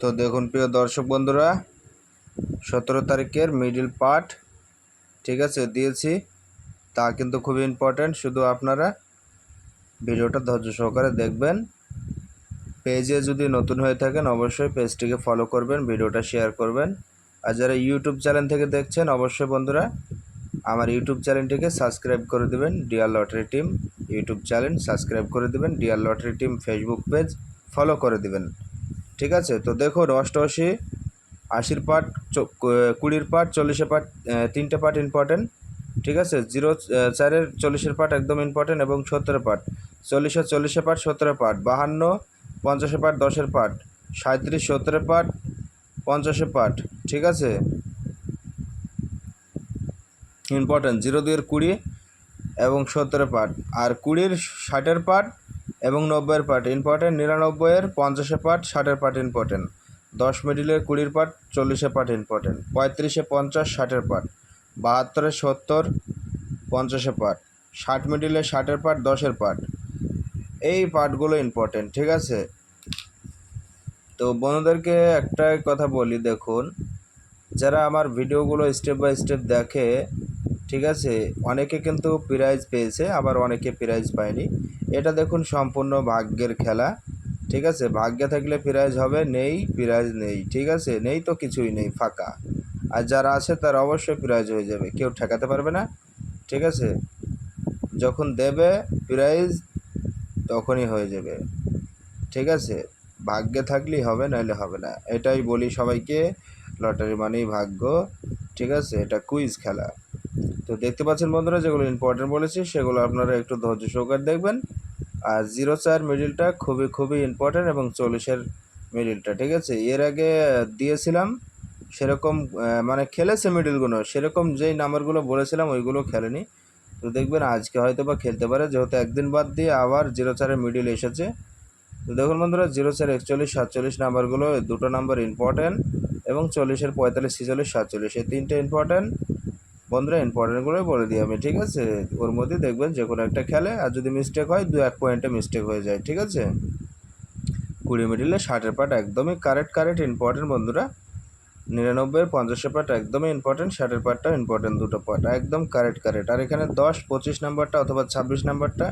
তো দেখুন প্রিয় দর্শক বন্ধুরা, সতেরো তারিখের মিডিল পার্ট ঠিক আছে, দিয়েছি। তা কিন্তু খুবই ইম্পর্ট্যান্ট শুধু আপনারা ভিডিওটা ধৈর্য সহকারে দেখবেন। পেজে যদি নতুন হয়ে থাকেন, অবশ্যই পেজটিকে ফলো করবেন, ভিডিওটা শেয়ার করবেন। আর যারা ইউটিউব চ্যানেল থেকে দেখছেন, অবশ্যই বন্ধুরা, আমার ইউটিউব চ্যানেলটিকে সাবস্ক্রাইব করে দেবেন dear lottery team YouTube channel subscribe করে দেবেন dear lottery team Facebook page follow করে দেবেন। ঠিক আছে? তো দেখো, অষ্টআশি, আশির পার্ট কুড়ির পার্ট চল্লিশের পার্ট তিনটে পার্ট ইম্পর্টেন্ট ঠিক আছে? জিরো চারের, চল্লিশের পার্ট একদম ইম্পর্টেন্ট এবং সত্তরের পার্ট চল্লিশের চল্লিশের পার্ট সত্তরের পার্ট বাহান্ন, পঞ্চাশের পার্ট দশের পার্ট সাঁত্রিশ সত্তরের পার্ট পঞ্চাশের পার্ট ঠিক আছে? ইম্পর্টেন্ট জিরো দুইয়ের কুড়ি এবং সত্তরের পার্ট আর কুড়ির ষাটের পার্ট এবং নব্বইয়ের পার্ট ইম্পর্টেন্ট, নিরানব্বইয়ের পঞ্চাশে পার্ট, ষাটের পার্ট ইম্পর্টেন্ট। দশ মিডিলের, কুড়ির পার্ট চল্লিশে পার্ট ইম্পর্টেন্ট। পঁয়ত্রিশে, পঞ্চাশ, ষাটের পার্ট। বাহাত্তরে, সত্তর পঞ্চাশে পার্ট। ষাট মিডিলের ষাটের পার্ট, দশের পার্ট। এই পার্টগুলো ইম্পর্টেন্ট, ঠিক আছে? তো বন্ধুদেরকে একটা কথা বলি, দেখুন, যারা আমার ভিডিওগুলো স্টেপ বাই স্টেপ দেখে ঠিক আছে? অনেকে কিন্তু প্রাইজ পেয়েছে, আবার অনেকে প্রাইজ পায়নি। এটা দেখুন সম্পূর্ণ ভাগ্যের খেলা, ঠিক আছে? ভাগ্যে থাকলে প্রাইজ হবে, নেই প্রাইজ নেই, ঠিক আছে? নেই তো কিছুই নেই, ফাঁকা। আর যারা আছে তারা অবশ্যই প্রাইজ হয়ে যাবে, কেউ ঠেকাতে পারবে না, ঠিক আছে? যখন দেবে প্রাইজ তখনই হয়ে যাবে, ঠিক আছে? ভাগ্যে থাকলেই হবে, নাহলে হবে না। এটাই বলি সবাইকে, লটারি মানেই ভাগ্য, ঠিক আছে? এটা কুইজ খেলা। তো দেখতে পাচ্ছেন বন্ধুরা, যেগুলো ইম্পর্টেন্ট বলেছি, সেগুলো আপনারা একটু ধৈর্য সহকারে দেখবেন। আর জিরো চার মিডিলটা খুবই খুবই ইম্পর্টেন্ট এবং চল্লিশের মিডিলটা ঠিক আছে? এর আগে দিয়েছিলাম, সেরকম মানে খেলেছে মিডিলগুলো সেরকম যেই নাম্বারগুলো বলেছিলাম, ওইগুলো খেলেনি। তো দেখবেন আজকে হয়তো বা খেলতে পারে, যেহেতু একদিন বাদ দিয়ে আবার জিরো চারের মিডিল এসেছে। তো দেখুন বন্ধুরা জিরো চার একচল্লিশ, সাতচল্লিশ নাম্বারগুলো দুটো নাম্বার ইম্পর্টেন্ট এবং চল্লিশের পঁয়তাল্লিশ, ছেচল্লিশ, সাতচল্লিশ, এই তিনটে ইম্পর্টেন্ট বন্ধুরা ইম্পর্টেন্টগুলোই বলে দিই আমি, ঠিক আছে? ওর মধ্যে দেখবেন যে কোনো একটা খেলে, আর যদি মিস্টেক হয় দু এক পয়েন্টে মিস্টেক হয়ে যায়, ঠিক আছে? কুড়ি মিডিলে ষাটের পার্ট একদমই কারেক্ট কারেক্ট ইম্পর্টেন্ট বন্ধুরা। নিরানব্বইয়ের পঞ্চাশের পার্ট একদমই ইম্পর্টেন্ট ষাটের পার্টটা ইম্পর্টেন্ট দুটো পার্ট একদম কারেক্ট কারেক্ট আর এখানে দশ, পঁচিশ নাম্বারটা অথবা ছাব্বিশ নাম্বারটা,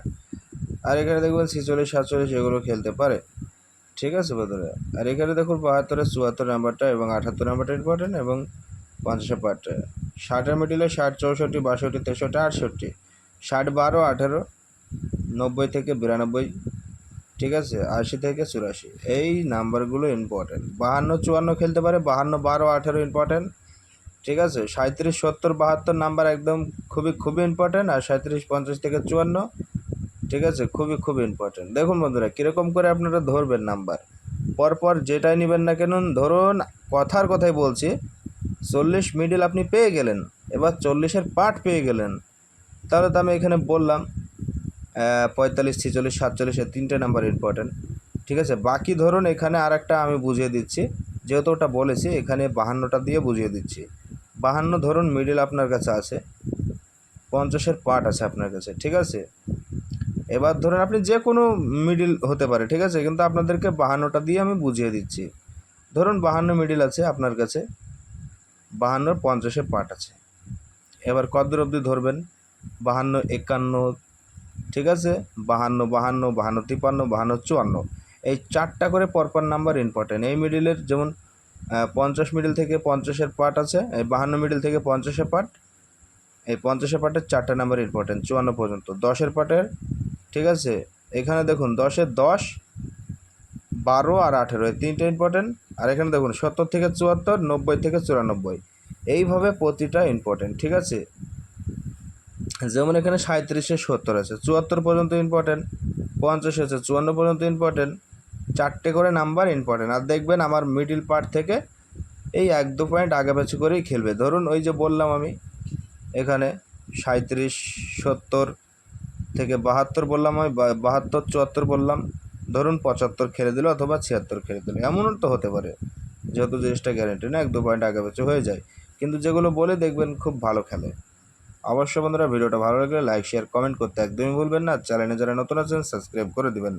আর এখানে দেখবেন ছেচল্লিশ, সাতচল্লিশ এগুলো খেলতে পারে, ঠিক আছে বন্ধুরা? আর এখানে দেখুন বাহাত্তরের, চুয়াত্তর নাম্বারটা এবং আঠাত্তর নাম্বারটা ইম্পর্টেন্ট এবং পঞ্চাশের পার্টটা ষাটের মিডিলে ষাট, চৌষট্টি, বাষট্টি, তেষট্টি, আটষট্টি। ষাট বারো, আঠেরো, নব্বই থেকে বিরানব্বই, ঠিক আছে? আশি থেকে চুরাশি। এই নাম্বারগুলো ইম্পর্টেন্ট বাহান্ন, চুয়ান্ন খেলতে পারে, বাহান্ন, বারো, আঠেরো ইম্পর্টেন্ট ঠিক আছে? সাঁত্রিশ সত্তর, বাহাত্তর নাম্বার একদম খুবই খুবই ইম্পর্টেন্ট আর সাঁত্রিশ পঞ্চাশ থেকে চুয়ান্ন, ঠিক আছে? খুবই খুবই ইম্পর্টেন্ট দেখুন বন্ধুরা, কীরকম করে আপনারা ধরবেন নাম্বার। পরপর যেটাই নেবেন না কেন, ধরুন কথার কথাই বলছি চল্লিশ মিডিল আপনি পেয়ে গেলেন, এবার চল্লিশের পার্ট পেয়ে গেলেন। তাহলে তো আমি এখানে বললাম পঁয়তাল্লিশ, ছেচল্লিশ, সাতচল্লিশ তিনটে নাম্বার ইম্পর্টেন্ট ঠিক আছে? বাকি ধরুন এখানে আর একটা আমি বুঝিয়ে দিচ্ছি, যেহেতু ওটা বলেছি, এখানে বাহান্নটা দিয়ে বুঝিয়ে দিচ্ছি। বাহান্ন ধরুন মিডিল আপনার কাছে আছে, পঞ্চাশের পার্ট আছে আপনার কাছে, ঠিক আছে? এবার ধরুন আপনি যে কোনো মিডিল হতে পারে, ঠিক আছে? কিন্তু আপনাদেরকে বাহান্নটা দিয়ে আমি বুঝিয়ে দিচ্ছি। ধরুন বাহান্ন মিডিল আছে আপনার কাছে বাহান্নর পঞ্চাশে পার্ট আছে। এবার কদ্দূর অবধি ধরবেন। বাহান্ন, একান্ন, ঠিক আছে? বাহান্ন বাহান্ন বাহান্ন, তিপ্পান্ন, বাহান্ন, চুয়ান্ন। এই চারটা করে পরপর নাম্বার ইম্পর্টেন্ট এই মিডিলের যেমন পঞ্চাশ মিডিল থেকে পঞ্চাশের পার্ট আছে, এই বাহান্ন মিডিল থেকে পঞ্চাশের পার্ট, এই পঞ্চাশের পার্টের চারটা নাম্বার ইম্পর্টেন্ট চুয়ান্ন পর্যন্ত। দশের পার্টের, ঠিক আছে? এখানে দেখুন দশের দশ বারো আর আঠেরো, এই তিনটে ইম্পর্টেন্ট আর এখানে দেখুন, সত্তর থেকে চুয়াত্তর, নব্বই থেকে চুরানব্বই। এইভাবে প্রতিটা ইম্পর্টেন্ট ঠিক আছে? যেমন এখানে সাঁত্রিশে সত্তর আছে, চুয়াত্তর পর্যন্ত ইম্পর্টেন্ট পঞ্চাশ আছে, চুয়ান্ন পর্যন্ত ইম্পর্টেন্ট চারটে করে নাম্বার ইম্পর্টেন্ট আর দেখবেন আমার মিডিল পার্ট থেকে এই এক, দু পয়েন্ট আগে পেছু করেই খেলবে। ধরুন ওই যে বললাম আমি, এখানে সাঁত্রিশ সত্তর থেকে বাহাত্তর বললাম আমি বাহাত্তর, চুয়াত্তর বললাম ধরুন পঁচাত্তর খেলে দিল অথবা ছিয়াত্তর খেলে দিল। এমনও তো হতে পারে। যেহেতু জিনিসটা গ্যারেন্টি না, এক দু পয়েন্ট আগে পেছু হয়ে যায়। কিন্তু যেগুলো বলে দেখবেন খুব ভালো খেলে। অবশ্য বন্ধুরা, ভিডিওটা ভালো লাগলে লাইক শেয়ার কমেন্ট করতে একদমই ভুলবেন না। চ্যানেলে যারা নতুন আছেন সাবস্ক্রাইব করে দিবেন।